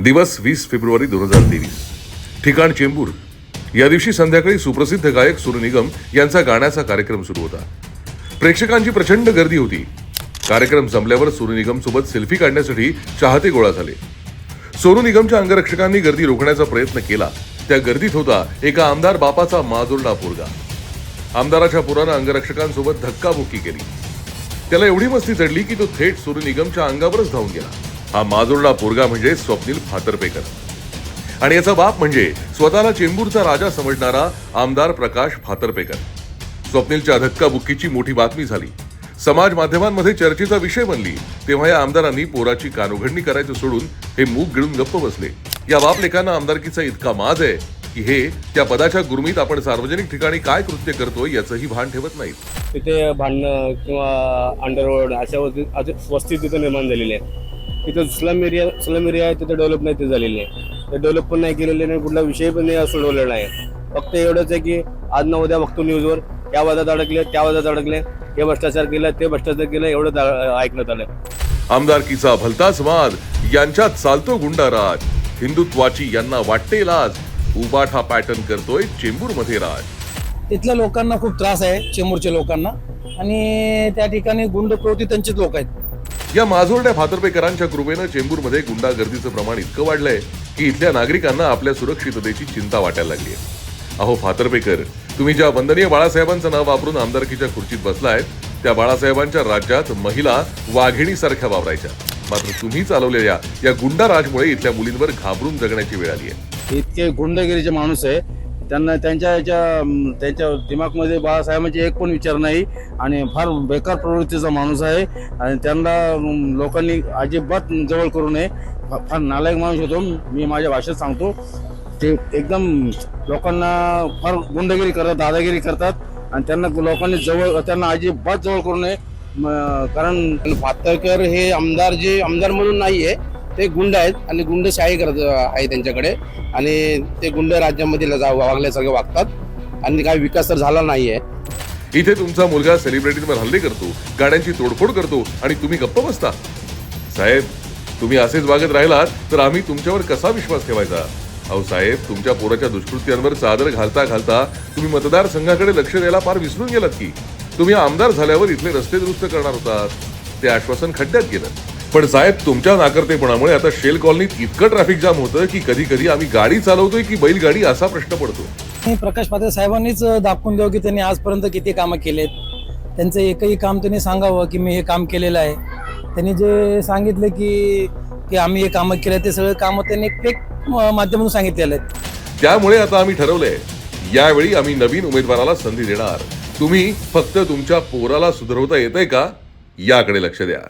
दिवस वीस फेब्रुवारी दोन हजार तेवीस. ठिकाण चेंबूर. या दिवशी संध्याकाळी सुप्रसिद्ध गायक सुर निगम यांचा गाण्याचा कार्यक्रम सुरू होता. प्रेक्षकांची प्रचंड गर्दी होती. कार्यक्रम संपल्यावर सोनू निगम सोबत सेल्फी काढण्यासाठी चाहते गोळा झाले. सोनू निगमच्या अंगरक्षकांनी गर्दी रोखण्याचा प्रयत्न केला. त्या गर्दीत होता एका आमदार बापाचा माजोरडा पोरगा. आमदाराच्या पुरानं अंगरक्षकांसोबत धक्काबुक्की केली. त्याला एवढी मस्ती चढली की तो थेट सोनू निगमच्या अंगावरच धावून गेला. हा माजोरडा पोरगा म्हणजे स्वप्नील फातर्पेकर. आणि याचा बाप म्हणजे स्वतःला चेंबूरचा राजा समजणारा आमदार प्रकाश फातर्पेकर. स्वप्नीलच्या धक्काबुक्कीची मोठी बातमी झाली. समाज माध्यमांमध्ये चर्चेचा विषय बनली तेव्हा या आमदारांनी पोराची कानउघडणी करायचं सोडून हे मूग गिळून गप्प बसले. या बापलेखांना आमदारकीचा इतका माज आहे की हे त्या पदाच्या गुरमीत आपण सार्वजनिक ठिकाणी काय कृत्य करतोय याचंही भान ठेवत नाहीत. तिथे भांडणं किंवा अंडरवर्ड अशा अशा वस्ती तिथे निर्माण झालेली आहे तिथे स्लम एरिया स्लम एरिया आहे तिथे डेव्हलप नाही ते झालेली आहे. ते डेव्हलप पण नाही केलेले नाही कुठला विषय पण नाही सोडवलेला आहे फक्त एवढंच आहे की आज ना उद्या बघतो न्यूजवर त्या वादात अडकले त्या वादात अडकले. हे भ्रष्टाचार केलं ते भ्रष्टाचार केलं एवढं ऐकण्यात आलं. आमदारकीचा भलताच माज यांच्यात चालतो गुंडाराज. हिंदुत्वाची यांना वाटते लाज. उबाठा पॅटर्न करतोय चेंबूरमध्ये राज. तिथल्या लोकांना खूप त्रास आहे चेंबूरच्या लोकांना. आणि त्या ठिकाणी गुंड प्रवृत्ती त्यांचेच लोक आहेत. या माजोरड्या फातर्पेकरांच्या कृपेनं चेंबूरमध्ये गुंडागर्दीचं प्रमाण इतकं वाढलंय की इथल्या नागरिकांना आपल्या सुरक्षिततेची चिंता वाटायला लागली अहो फातर्पेकर तुम्ही ज्या वंदनीय बाळासाहेबांचं नाव वापरून आमदारकीच्या खुर्चीत बसलाय त्या बाळासाहेबांच्या राज्यात महिला वाघिणीसारख्या वावरायच्या. मात्र तुम्ही चालवलेल्या या गुंडा राजमुळे इथल्या मुलींवर घाबरून जगण्याची वेळ आली आहे इतके गुंडगिरीचे माणूस आहे. त्यांना त्यांच्या याच्या त्यांच्या दिमागमध्ये बाळासाहेबांचे एक पण विचार नाही आणि फार बेकार प्रवृत्तीचा माणूस आहे. आणि त्यांना लोकांनी अजिबात जवळ करू नये. फार नालायक माणूस होतो. मी माझ्या भाषेत सांगतो. ते एकदम लोकांना फार गुंडगिरी करतात दादागिरी करतात. आणि त्यांना लोकांनी जवळ त्यांना अजिबात जवळ करू नये. कारण पातळकर हे आमदार जे आमदार म्हणून नाही आहे ते गुंड आहेत आणि गुंडशाही करत आहे त्यांच्याकडे. आणि ते गुंड राज्यामध्ये वागल्यासारखे वागतात. आणि काही विकास तर झाला नाहीये. इथे तुमचा मुलगा सेलिब्रिटींवर हल्ले करतो गाड्यांची तोडफोड करतो आणि तुम्ही गप्प बसता. साहेब तुम्ही असेच वागत राहिलात तर आम्ही तुमच्यावर कसा विश्वास ठेवायचा? अहो साहेब तुमच्या पोराच्या दुष्कृत्यांवर चादर घालता घालता तुम्ही मतदारसंघाकडे लक्ष द्यायला फार विसरून गेलात की. तुम्ही आमदार झाल्यावर इथले रस्ते दुरुस्त करणार होतात. ते आश्वासन खड्ड्यात गेलं. पण साहेब तुमच्या नाकर्तेपणामुळे आता शेल कॉलनीत इतकं ट्रॅफिक जाम होतं की कधी कधी आम्ही गाडी चालवतोय की बैलगाडी असा प्रश्न पडतो. प्रकाश पाटील साहेबांनीच दाखवून द्यावं की त्यांनी आजपर्यंत किती कामं केलेत. त्यांचं एकही काम त्यांनी सांगावं की मी हे काम केलेलं आहे. त्यांनी जे सांगितलं की की आम्ही हे कामं केलं ते सगळे कामं त्यांनी एक माध्यमातून सांगितलेलं आहेत. त्यामुळे आता आम्ही ठरवलंय यावेळी आम्ही नवीन उमेदवाराला संधी देणार. तुम्ही फक्त तुमच्या पोराला सुधारवता येतंय का? याकडे लक्ष द्या.